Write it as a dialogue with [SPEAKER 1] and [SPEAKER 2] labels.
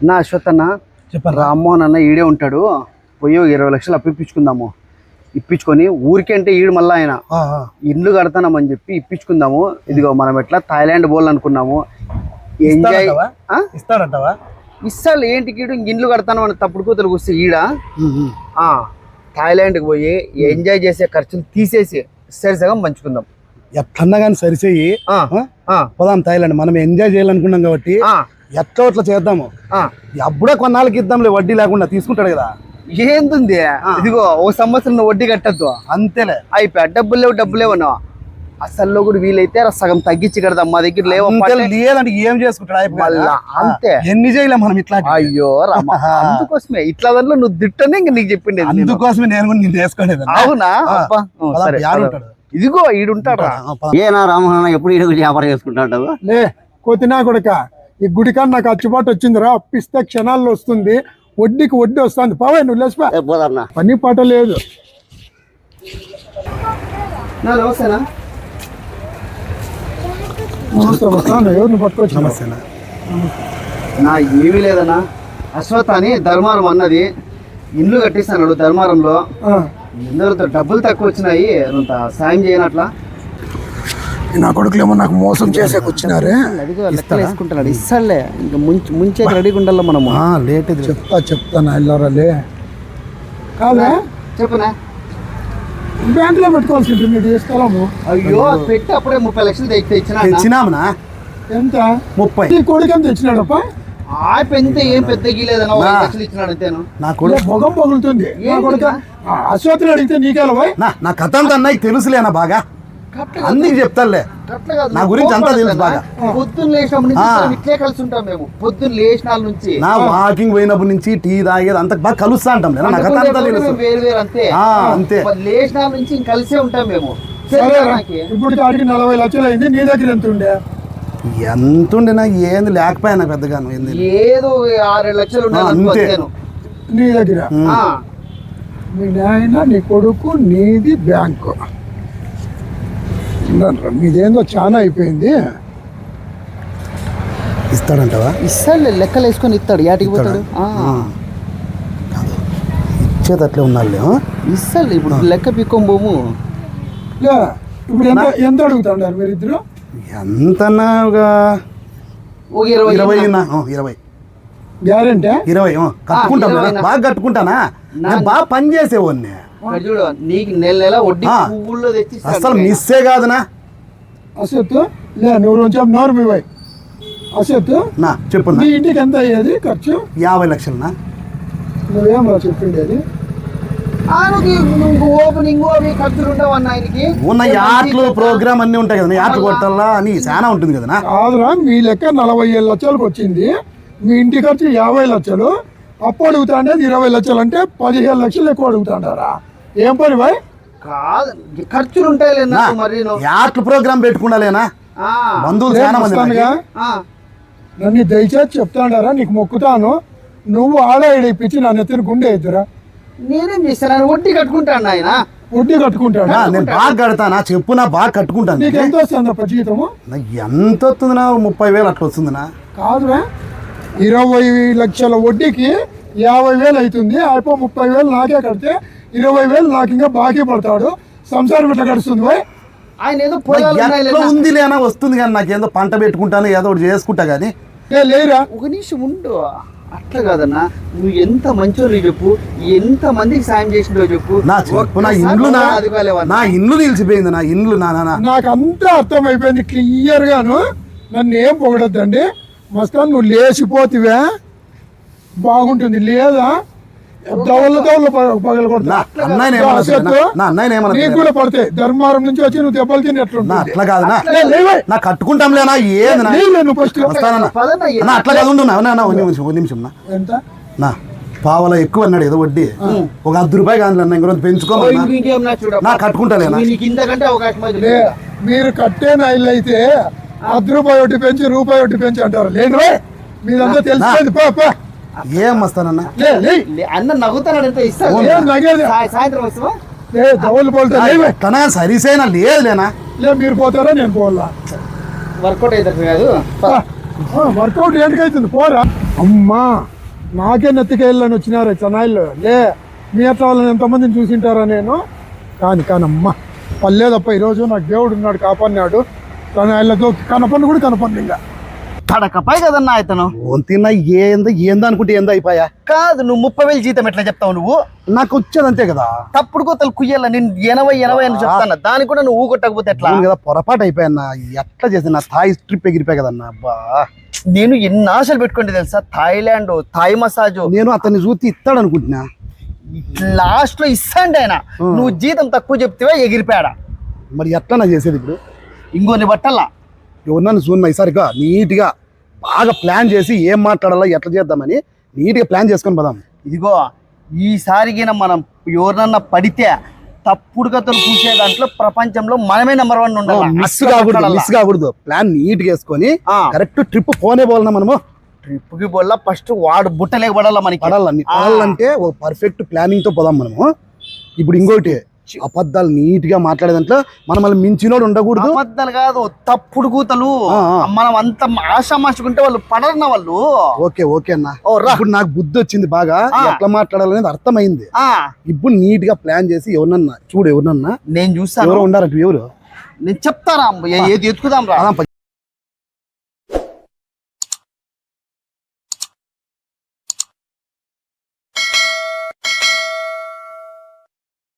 [SPEAKER 1] నా అశ్వత్ అన్న
[SPEAKER 2] చెప్పండి.
[SPEAKER 1] రామ్మోహన్ అన్న ఈడే ఉంటాడు. పోయి ఇరవై లక్షలు అప్పిప్పించుకుందాము ఇప్పించుకొని ఊరికంటే ఈడు మళ్ళీ ఆయన. ఇల్లు కడతానమని చెప్పి ఇప్పించుకుందాము ఇదిగో మనం ఎట్లా థాయిలాండ్ పోవాలనుకున్నాము ఎంజాయ్
[SPEAKER 2] ఇస్తాడంటావా?
[SPEAKER 1] ఇస్తాడు. ఏంటి కీడు? ఇంక ఇండ్లు కడతాను అని తప్పుడు కూతురు వస్తే ఈడ. థాయిలాండ్కి పోయి ఎంజాయ్ చేసే ఖర్చులు తీసేసి సరి సగం పంచుకుందాం.
[SPEAKER 2] ఎట్లన్నా కానీ?
[SPEAKER 1] ఆ,
[SPEAKER 2] పోదాం థాయిలాండ్. మనం ఎంజాయ్ చేయాలనుకున్నాం కాబట్టి ఎట్లా అట్లా చేద్దాము?
[SPEAKER 1] ఆ.
[SPEAKER 2] అప్పుడే కొన్నాళ్ళకి ఇద్దాంలే వడ్డీ లేకుండా తీసుకుంటాడు కదా.
[SPEAKER 1] ఏంటుంది ఇదిగో ఓ సంవత్సరం నువ్వు వడ్డీ కట్టద్దు.
[SPEAKER 2] అంతేలే.
[SPEAKER 1] అయిపోయా? డబ్బులు లేవు డబ్బులు లేవు అన్నావు. అసలు కూడా వీలైతే రా సగం తగ్గించి కడదాం మా దగ్గర లేవు
[SPEAKER 2] అంతే లేదంటే ఏం చేసుకుంటాడు?
[SPEAKER 1] అంతే.
[SPEAKER 2] ఎన్ని చేయలేం మనం ఇట్లా
[SPEAKER 1] అయ్యో రామ అందుకోసమే. ఇట్లా దాంట్లో నువ్వు దిట్టనే ఇంక నీకు చెప్పిండేది నేను.
[SPEAKER 2] అందుకోసమే నేను కూడా నేను చేసుకోలేదు
[SPEAKER 1] అవునా? ఇదిగో ఈడుంటాడు రా.
[SPEAKER 3] ఏనా రామహన్న ఎప్పుడు ఈడ వ్యాపారం చేసుకుంటాడు?
[SPEAKER 4] లే కొద్దినా కొడక. ఈ గుడికాడ నాకు అచ్చుబాటు వచ్చిందిరా అప్పిస్తే క్షణాల్లో వస్తుంది. వడ్డీకి వడ్డీ వస్తుంది. పవే నువ్వు లేచిపో.
[SPEAKER 3] పోదన్నా.
[SPEAKER 4] పని పాట లేదు.
[SPEAKER 1] నా నమస్తేనా?
[SPEAKER 4] నమస్తే వస్తాను ఎవరిని పట్టుకొచ్చిన
[SPEAKER 2] నమస్తేనా?
[SPEAKER 1] నా ఏమీ లేదన్నా. అశ్వత్ అని ధర్మారం అన్నది. ఇల్లు కట్టిస్తాడు ధర్మారంలో. ఎందరితో డబ్బులు తక్కువ వచ్చినాయి. సాయం చేయనట్లా.
[SPEAKER 4] నా కొడుకులేమో నాకు మోసం
[SPEAKER 1] అదిగో లెక్కలు వేసుకుంటున్నాడు. ఇస్తాడులే. ఇంకా ముంచి ముంచే రెడీగా ఉండాలి మనము.
[SPEAKER 2] ఆ, లేట్.
[SPEAKER 4] చెప్తా చెప్తా నా ఇల్లారాలే కాదా
[SPEAKER 1] చెప్పునా?
[SPEAKER 4] బ్యాంక్లో పెట్టుకోవాల్సి ఉంటుంది మీరు ఈ స్థలము
[SPEAKER 1] అయ్యో. పెట్టి అప్పుడే ముప్పై లక్షలు తెచ్చి తెచ్చిన
[SPEAKER 2] తెచ్చినామనా?
[SPEAKER 4] ఎంత?
[SPEAKER 2] ముప్పై.
[SPEAKER 4] నీ కొడుకు ఎంత తెచ్చినాడప్ప?
[SPEAKER 1] ఆ పెద్ద ఏం పెద్ద గీలేదన్నా. లక్షలు ఇచ్చినాడు అంతేను?
[SPEAKER 2] నా కొడుకు
[SPEAKER 4] భోగం పగులుతుంది. నా కొడుక? అశ్వతిని అడిగితే నీకేలా
[SPEAKER 2] నా నా కథ అంతా అన్నయ్య తెలుసులేనా బాగా? అందుకు చెప్తాలే నా గురించి అంతా తెలుసు? బాగా.
[SPEAKER 1] పొద్దున్న లేచినప్పటి నుంచి ఇట్లే కలిసి ఉంటాం మేము. పొద్దున్న లేచినాల నుంచి.
[SPEAKER 2] నా వాకింగ్ పోయినప్పటి నుంచి టీ తాగేది అంత బాగా కలుస్తా అంటాం నా కథ
[SPEAKER 1] అనుకునే
[SPEAKER 2] అంతా తెలుసు.
[SPEAKER 1] వేరు వేరు అంతే.
[SPEAKER 2] ఆ, అంతే.
[SPEAKER 1] మరి లేచినాల నుంచి ఇంక కలిసే ఉంటాం మేము. నాకి?
[SPEAKER 4] ఇప్పుడు కాడికి నలభై లక్షలు అయింది నీ దగ్గర ఎంత ఉండే?
[SPEAKER 2] ఎంత ఉండినా ఏంది? లేకపోయినా పెద్దగాను ఏంది?
[SPEAKER 1] ఏదో ఆరు లక్షలు
[SPEAKER 2] అంతే.
[SPEAKER 4] నీ దగ్గర? మీ నాయన నీ కొడుకు నీది బ్యాంకు. ఉండండిరా, మీదేందో చాలా అయిపోయింది.
[SPEAKER 2] ఇస్తాడంటావా?
[SPEAKER 1] ఇస్తాడులే లెక్కలు వేసుకొని ఇస్తాడు. యాటికి పోతాడు. ఆ,
[SPEAKER 2] ఇచ్చేది అట్లే ఉండాలి
[SPEAKER 1] ఇస్తాడు ఇప్పుడు లెక్క పిక్కొని పోము.
[SPEAKER 4] ఇప్పుడు ఎంత ఎంత అడుగుతున్నారు మీరిద్దరు?
[SPEAKER 2] ఎంతన్నా ఒక
[SPEAKER 1] ఒక ఇరవై
[SPEAKER 2] ఇరవై
[SPEAKER 1] ఇరవై
[SPEAKER 2] నా, ఆ, ఇరవై.
[SPEAKER 4] గ్యారెంటీ?
[SPEAKER 2] ఇరవై ఆ, కట్టుకుంటాం
[SPEAKER 1] ఇరవై
[SPEAKER 2] కదా,
[SPEAKER 1] నా.
[SPEAKER 2] బాగా కట్టుకుంటానా? నేను బాగా పని చేసేవాడిని.
[SPEAKER 1] చూడు నీకు నెల నెల వడ్డీ. పువ్వుల్లో తెచ్చి
[SPEAKER 2] అసలు. మిస్సే కాదునా?
[SPEAKER 4] అసెత్తు లే నువ్వు కొంచెం నోరు మీ వై అసెత్తు
[SPEAKER 2] నా చెప్పు
[SPEAKER 4] ఇంటికి ఎంత అయ్యేది ఖర్చు?
[SPEAKER 2] యాభై లక్షలనా?
[SPEAKER 4] నువ్వేం చెప్పిండేది?
[SPEAKER 1] ఆయనకి నువ్వు ఓపెనింగ్ అవి ఖర్చులు ఉండవు అన్న ఆయనకి?
[SPEAKER 2] ఉన్న యాట్లు ప్రోగ్రామ్ అన్ని ఉంటాయి కదా యాట్లు కొట్టాలా అని చాలా ఉంటుంది కదా
[SPEAKER 4] కాదురా మీ లెక్క నలభై ఏడు లక్షలకు వచ్చింది. మీ ఇంటి ఖర్చు యాభై లక్షలు. అప్పు అడుగుతాండేది ఇరవై లక్షలు అంటే పదిహేను లక్షలు ఎక్కువ అడుగుతాండారా. ఏం పని బాయ్
[SPEAKER 1] కాదు ఖర్చులు ఉంటాయి మరి.
[SPEAKER 2] యాట్లు ప్రోగ్రామ్ పెట్టుకుండాలేనా
[SPEAKER 1] ఆ,
[SPEAKER 2] బంధువులు చాలా మంది
[SPEAKER 4] నన్ను దయచేసి చెప్తాడారా? నీకు మొక్కుతాను. నువ్వు ఆడ ఇడిపించి నా నెత్తిన గుండె ఎద్దురా
[SPEAKER 1] నేనేం చేస్తాను? వడ్డీ కట్టుకుంటాను ఆయన
[SPEAKER 4] వడ్డీ కట్టుకుంటాడు?
[SPEAKER 2] నేను బాగా కడతానా? చెప్పు నా బాగా కట్టుకుంటాను.
[SPEAKER 4] నీకు ఎంత వస్తుందప్ప జీతము?
[SPEAKER 2] నా ఎంత వస్తుంది నా? ముప్పై వేలు అట్లా వస్తుంది నా.
[SPEAKER 4] కాదురా ఇరవై లక్షల వడ్డీకి యాభై వేలు అవుతుంది. అయిపో ముప్పై వేలు నాకే కడితే ఇరవై వేలు నాకు ఇంకా బాకీ పడతాడు. సంసారం ఇట్లా గడుస్తుంది
[SPEAKER 1] ఆయన ఏదో
[SPEAKER 2] ఎట్లా ఉంది లేనా వస్తుంది కానీ నాకేందో పంట పెట్టుకుంటాను ఏదో ఒకటి చేసుకుంటా కానీ.
[SPEAKER 4] ఏ లేరా?
[SPEAKER 1] ఒక నిమిషం ఉండు. అట్లా కాదన్నా. నువ్వు ఎంత మంచోని చెప్పు. ఎంత మందికి సాయం చేసిండో చెప్పు.
[SPEAKER 2] నా చెప్పు నా ఇండ్లు నా. నా ఇండ్లు నిలిచిపోయింది నా ఇండ్లు నా నా నా.
[SPEAKER 4] నాకు అంతా అర్థమైపోయింది క్లియర్ గాను నన్ను ఏం పొగడొద్దండి? మస్తాన్ నువ్వు లేచిపోతివే. బాగుంటుంది లేదా?
[SPEAKER 2] నా నా
[SPEAKER 4] కూడా పడతాయి ధర్మారం నుంచి వచ్చి నువ్వు దెబ్బలు
[SPEAKER 2] నా అట్లా కాదు నా
[SPEAKER 4] లే, లేవే.
[SPEAKER 2] నా కట్టుకుంటాం లేనా ఏది నా? నా అట్లా కాదు నా నా, నా, నిమిషం నా.
[SPEAKER 4] ఎంత?
[SPEAKER 2] నా పావల ఎక్కువ అన్నాడు ఏదో వడ్డీ. ఒక అర్ధ రూపాయి కాదు అన్న ఇంకొంత
[SPEAKER 1] ఇంకేం నా
[SPEAKER 2] నా కట్టుకుంటాలేనా
[SPEAKER 4] మీరు కట్టే నైళ్ళు అయితే అర్ధ రూపాయి ఒకటి పెంచి రూపాయి ఒకటి పెంచి అంటారు. లేని రే మీదంతా తెలిసిపోయింది పా.
[SPEAKER 2] ఏం వస్తానన్నా
[SPEAKER 4] లే లే
[SPEAKER 1] లే, అన్న నవ్వుతాడు ఎంత సాయంత్రం వస్తావా
[SPEAKER 4] దవలు
[SPEAKER 2] తన సరిసైనా లేదు లేనా
[SPEAKER 4] లే మీరు పోతారా నేను పోవాలా?
[SPEAKER 1] వర్కౌట్ అవుతారు కాదు.
[SPEAKER 4] వర్కౌట్ ఏంటికైతుంది పోరా. అమ్మా నాకే నెత్తికేళ్ళని వచ్చినారు చెన్నైలో లే మీ అట్లా వాళ్ళని ఎంతమందిని చూసింటారా నేను? కాని కానమ్మా పర్లేదప్ప ఈరోజు నాకు దేవుడు ఉన్నాడు కాపాడినాడు. కానీ ఆయనతో కనపడి కూడా కనపడి ఇంకా
[SPEAKER 1] పడకపాయి కదన్నా ఇతను?
[SPEAKER 2] తిన్నా ఏందో ఏందో అనుకుంటే ఏందో అయిపోయా?
[SPEAKER 1] కాదు నువ్వు ముప్పై వేలు జీతం ఎట్లా చెప్తావు నువ్వు?
[SPEAKER 2] నాకు వచ్చేది అంతే కదా.
[SPEAKER 1] తప్పుడు కోతలు కుయ్యాల? నేను ఎనభై ఎనభై అని చెప్తాను? దానికి కూడా నువ్వు ఊగొట్టకపోతే ఎట్లా?
[SPEAKER 2] కదా పొరపాటు అయిపోయాన్న. ఎట్లా చేసి నా థాయి ట్రిప్ ఎగిరిపోయా కదన్నా అబ్బా.
[SPEAKER 1] నేను ఎన్ని ఆశలు పెట్టుకుంటే తెలుసా? Thailand Thai massage.
[SPEAKER 2] నేను అతన్ని చూసి ఇస్తాడు అనుకుంటున్నా
[SPEAKER 1] లాస్ట్లో ఇస్తాండి ఆయన నువ్వు జీతం తక్కువ చెప్తే ఎగిరిపోయాడా.
[SPEAKER 2] మరి ఎట్లా నా చేసేది ఇప్పుడు?
[SPEAKER 1] ఇంకొన్ని బట్టల్లా
[SPEAKER 2] ఎవరినన్ను చూడన్నా ఈసారిగా నీట్గా బాగా ప్లాన్ చేసి ఏం మాట్లాడాలా ఎట్లా చేద్దామని నీట్గా ప్లాన్ చేసుకొని పోదాం.
[SPEAKER 1] ఇదిగో ఈసారిగిన మనం ఎవరినన్నా పడితే తప్పుడు కథలు పూసే దాంట్లో ప్రపంచంలో మనమే నెంబర్ వన్ ఉండాలి?
[SPEAKER 2] మిస్ కాకూడదు మిస్ కాకూడదు. ప్లాన్ నీట్గా వేసుకొని కరెక్ట్ ట్రిప్ పోనే పోవాలన్నా మనము.
[SPEAKER 1] ట్రిప్కి బోల్లా ఫస్ట్ వాడు బుట్టలేక పడాలా మనకి?
[SPEAKER 2] పడాలని పడాలంటే ఒక పర్ఫెక్ట్ ప్లానింగ్తో పోదాం మనము. ఇప్పుడు ఇంకోటి అబద్ధాలు నీట్గా మాట్లాడే దాంట్లో మనం మళ్ళీ మించినోడు ఉండకూడదు.
[SPEAKER 1] అబద్ధాలు కాదు తప్పుడు కూతలు. మనం అంత ఆశామాషుకుంటే వాళ్ళు పడరన్న వాళ్ళు.
[SPEAKER 2] ఓకే ఓకే అన్న. ఇప్పుడు నాకు బుద్ధి వచ్చింది బాగా. ఎట్లా మాట్లాడాలనేది అర్థమైంది.
[SPEAKER 1] ఆ,
[SPEAKER 2] ఇప్పుడు నీట్గా ప్లాన్ చేసి ఎవరినన్నా చూడు ఎవరినన్నా
[SPEAKER 1] నేను చూస్తాను.
[SPEAKER 2] ఎవరో ఉండారంట ఎవరు?
[SPEAKER 1] నేను చెప్తారా? ఏది ఎత్తుకుదాం రా